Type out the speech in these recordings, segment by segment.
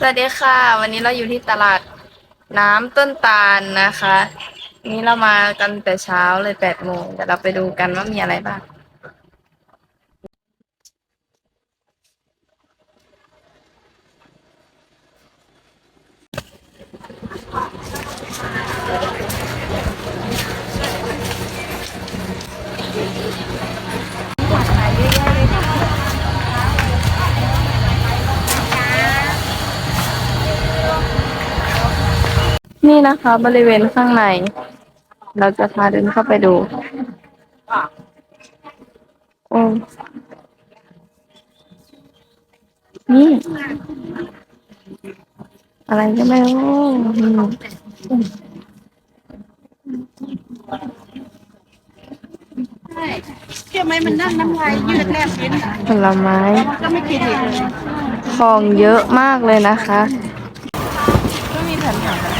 สวัสดีค่ะ วันนี้เราอยู่ที่ตลาดน้ำต้นตาลนะคะนนี้เรามากันแต่เช้าเลยแปดโมงเดี๋ยวเราไปดูกันว่ามีอะไรบ้าง นี่นะคะบริเวณข้างใน เราจะพาเดินเข้าไปดูโอ้นี่ อะไรก็ไม่รู้อืมเชื่อไหมมันนั่งน้ำลายยืดแลบลิ้นอะผลไม้มันก็ไม่กินอีกเลย ของเยอะมากเลยนะคะ ก็มีแผ่นผักอะไร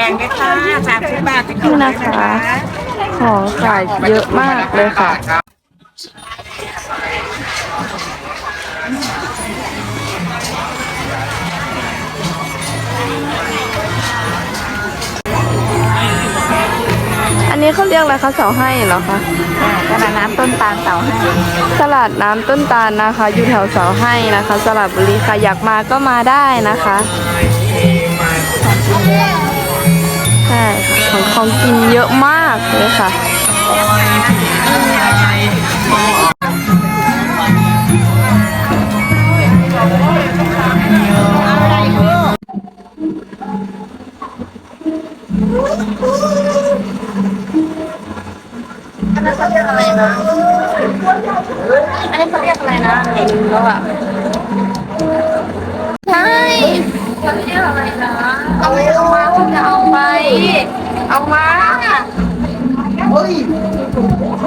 ด้วยแกงด้วยค่ะสามสิบบาทนี่นะคะ ของขายเยอะมากเลยค่ะ อันนี้เขาเรียกอะไรคะเสาให้เหรอคะ ตลาดน้ำต้นตาลเต่าให้ตลาดน้ำต้นตาลนะคะ อยู่แถวเสาให้นะคะสระบุรีค่ะอยากมาก็มาได้นะคะ ใช่ค่ะของของกินเยอะมากเลยค่ะอันนั้นเขาเรียกอะไรนะ อันนี้เขาเรียกอะไรนะเห็นแล้วอะใช่ เขาเรียกอะไรนะเอาไปเอามาคุณจะเอาไป เอามาเฮ้ย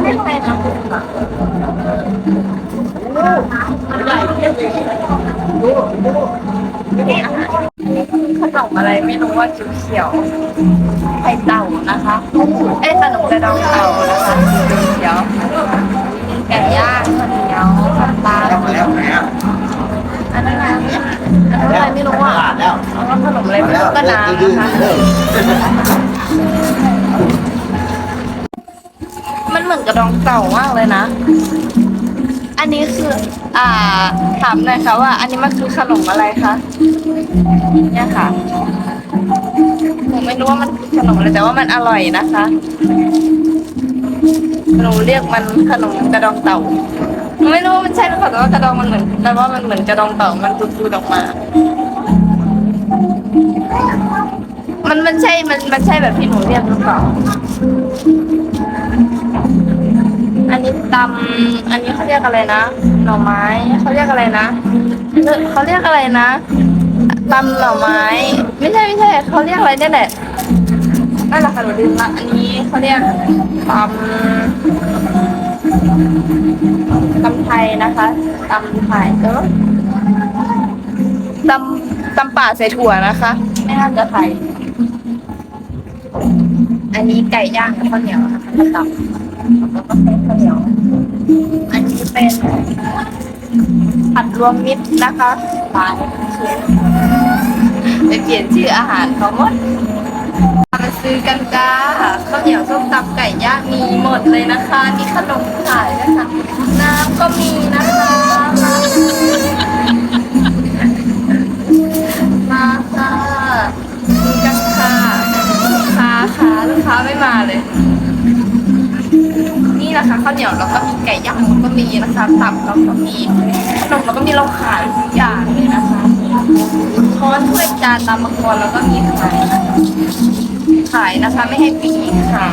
เรียกอะไรนะขนมอะไรไม่รู้ว่าเขียวๆไข่เต่านะคะเอ้ขนมกระดองเต่านะคะเขียว อันนั้นอะไรไม่รู้อะแล้วก็ขนมอะไรไม่รู้ก็น้ำนะคะมันเหมือนกระดองเต่ามากเลยนะ อันนี้คือ อ่า ถามหน่อยค่ะว่า อันนี้มันคือขนมอะไรคะ เนี่ยค่ะหนูไม่รู้ว่ามันคือขนมอะไรแต่ว่ามันอร่อยนะคะหนูเรียกมันขนมกระดองเต่าหนู ไม่รู้ว่ามันใช่หรือเปล่าแต่ว่ากระดองมันเหมือนแต่ว่ามันเหมือนกระดองเต่ามันตูดๆออกมา มันมันใช่ มันมันใช่แบบที่หนูเรียกหรือเปล่า อันนี้ตำอันนี้เขาเรียกอะไรนะ หน่อไม้เขาเรียกอะไรนะเออเขาเรียกอะไรนะตำหน่อไม้ ไม่ใช่ไม่ใช่เขาเรียกอะไรเนี่ยแหละนั่นแหละค่ะหนูลืมละอันนี้เขาเรียกตำ ตำไทยนะคะตำไทยเออตำตำป่าใส่ถั่วนะคะ ไม่น่าจะไทย อันนี้ไก่ย่างกับข้าวเหนียวนะคะตำแล้วก็เป็นข้าวเหนียว อันนี้เป็นผัดรวมมิตรนะคะตายไปเปลี่ยนชื่ออาหารเขาหมดมาซื้อกันจ้า หมดเลยนะคะ มีขนมขายนะคะ น้ำก็มีนะคะมาค่ะซื้อกันค่ะลูกค้าค่ะลูกค้าไม่มาเลย นี่นะคะข้าวเหนียวแล้วก็มีไก่ย่างแล้วก็มีนะคะตับแล้วก็มีขนมแล้วก็มีเราขายทุกอย่างเลยนะคะช้อนถ้วยจานตามมังกรแล้วก็มีขายขายนะคะ ไม่ให้ปีค่ะ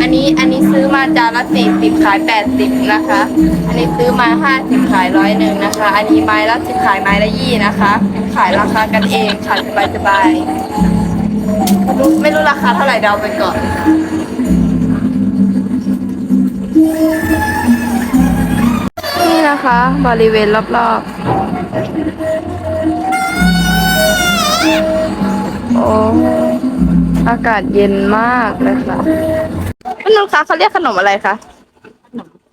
อันนี้อันนี้ซื้อมาจานละสี่สิบขายแปดสิบนะคะ อันนี้ซื้อมาห้าสิบขายร้อยหนึ่งนะคะ อันนี้ไม้ละสิบขายไม้ละยี่นะคะ ขายราคากันเองขายสบายๆไม่รู้ไม่รู้ราคาเท่าไหร่เดาไปก่อนนี่นะคะ บริเวณรอบๆ โอ้ อากาศเย็นมากเลยค่ะคุณลุงคะเขาเรียกขนมอะไรคะ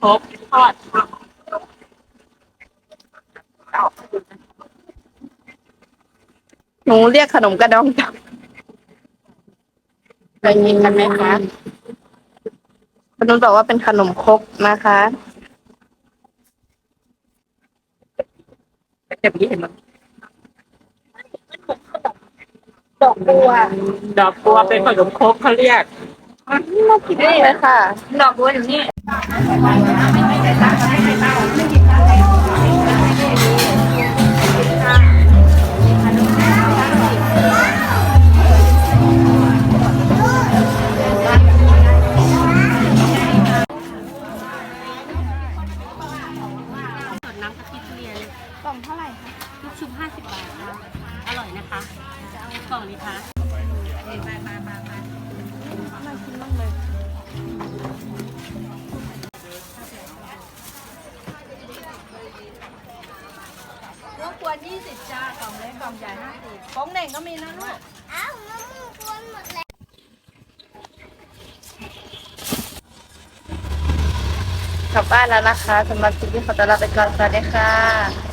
ครบทอดหนูเรียกขนมกระดองจับเคยกินกันไหมคะคุณนุชบอกว่าเป็นขนมครกนะคะเจ็บยี่เห็นไหม ดอกบัวดอกบัวเป็นขนมครกเขาเรียกนี่เลยค่ะ ดอกบัวอยู่นี่สดน้ำกะทิทุเรียนกล่องเท่าไหร่คะลูกชุบ50 บาทค่ะอร่อยนะคะจะเอา กล่องนี้คะมามามามาน่ากินมากเลยรบกวน20จ้ากล่องเล็กกล่องใหญ่50ป้องเหน่งก็มีนะลูกอ้าวมะม่วงกวนหมดแล้วกลับบ้านแล้วนะคะสำหรับคลิปนี้ขอตัวลาไปก่อนสวัสดีค่ะ